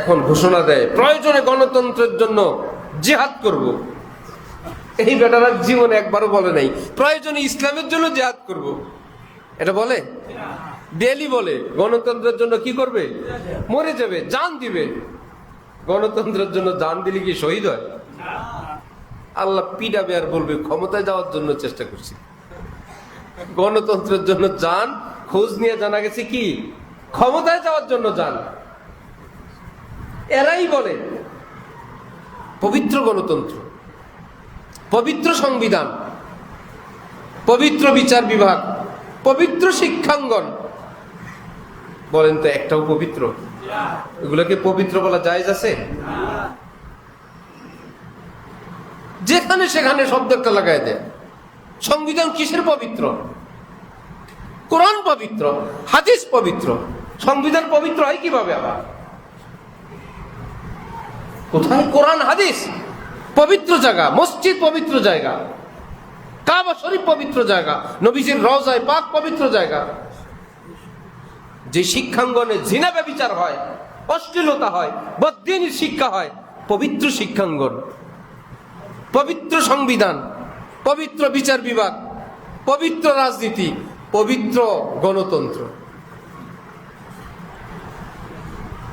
এখন ঘোষণা দেয়, প্রয়োজনে গণতন্ত্রের জন্য জেহাদ করব। এই বেটারা জীবনে একবারও বলে নাই, প্রয়োজনে ইসলামের জন্য জেহাদ করব। এটা বলে? ডেলি বলে, গণতন্ত্রের জন্য কি করবে? মরে যাবে, জান দিবে। গণতন্ত্রের জন্য জান দিলে কি শহীদ হয়? আল্লাহ পিডাবে আর বলবে, ক্ষমতায় যাওয়ার জন্য চেষ্টা করছি। গণতন্ত্রের জন্য যান খোঁজ নিয়ে জানা গেছে কি? ক্ষমতায় যাওয়ার জন্য যান এরাই বলে। পবিত্র গণতন্ত্র, পবিত্র সংবিধান, পবিত্র বিচার বিভাগ, পবিত্র শিক্ষাঙ্গন। বলেন তো একটাও পবিত্র? এগুলোকে পবিত্র বলা জায়েজ আছে? যেখানে সেখানে শব্দ একটা লাগাই দেয়। সংবিধান কিসের পবিত্র? কোরআন পবিত্র, হাদিস পবিত্র। সংবিধান পবিত্র হয় কীভাবে আবার? কোথায়? কোরআন, হাদিস। পবিত্র জায়গা, মসজিদ পবিত্র জায়গা। কাবা শরীফ পবিত্র জায়গা। নবীজির রওজায় পাক পবিত্র জায়গা। যে শিক্ষাঙ্গনে জিনা ব্যবচার হয়, অশ্লীলতা হয় বদিনীর শিক্ষা হয়, পবিত্র শিক্ষাঙ্গন। পবিত্র সংবিধান, পবিত্র বিচার বিভাগ, পবিত্র রাজনীতি, পবিত্র গণতন্ত্র।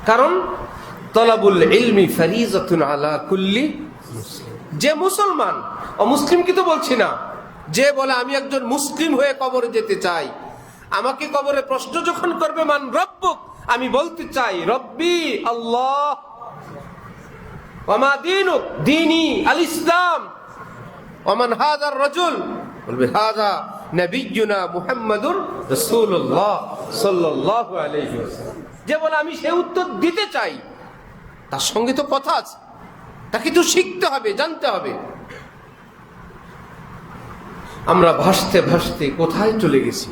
কারণ তলাবুল ইলমি ফারিজাতুন আলা কুল্লি যে মুসলমান অমুসলিম কি তো বলছি না, যে বলে আমি একজন মুসলিম হয়ে কবরে যেতে চাই, আমাকে কবরে প্রশ্ন যখন করবে, মান রব্বুক, আমি বলতে চাই, রব্বি আল্লাহ দিনী আল ইসলাম ওমান হাদার রজুল, বলবে হাদা নবিয়ুনা মুহাম্মাদুর রাসূলুল্লাহ সাল্লাল্লাহু আলাইহি ওয়াসাল্লাম। যে বলে আমি সে উত্তর দিতে চাই তার সঙ্গে তো কথা আছে। তা তো শিখতে হবে, জানতে হবে। আমরা ভাসতে ভাসতে কোথায় চলে গেছি?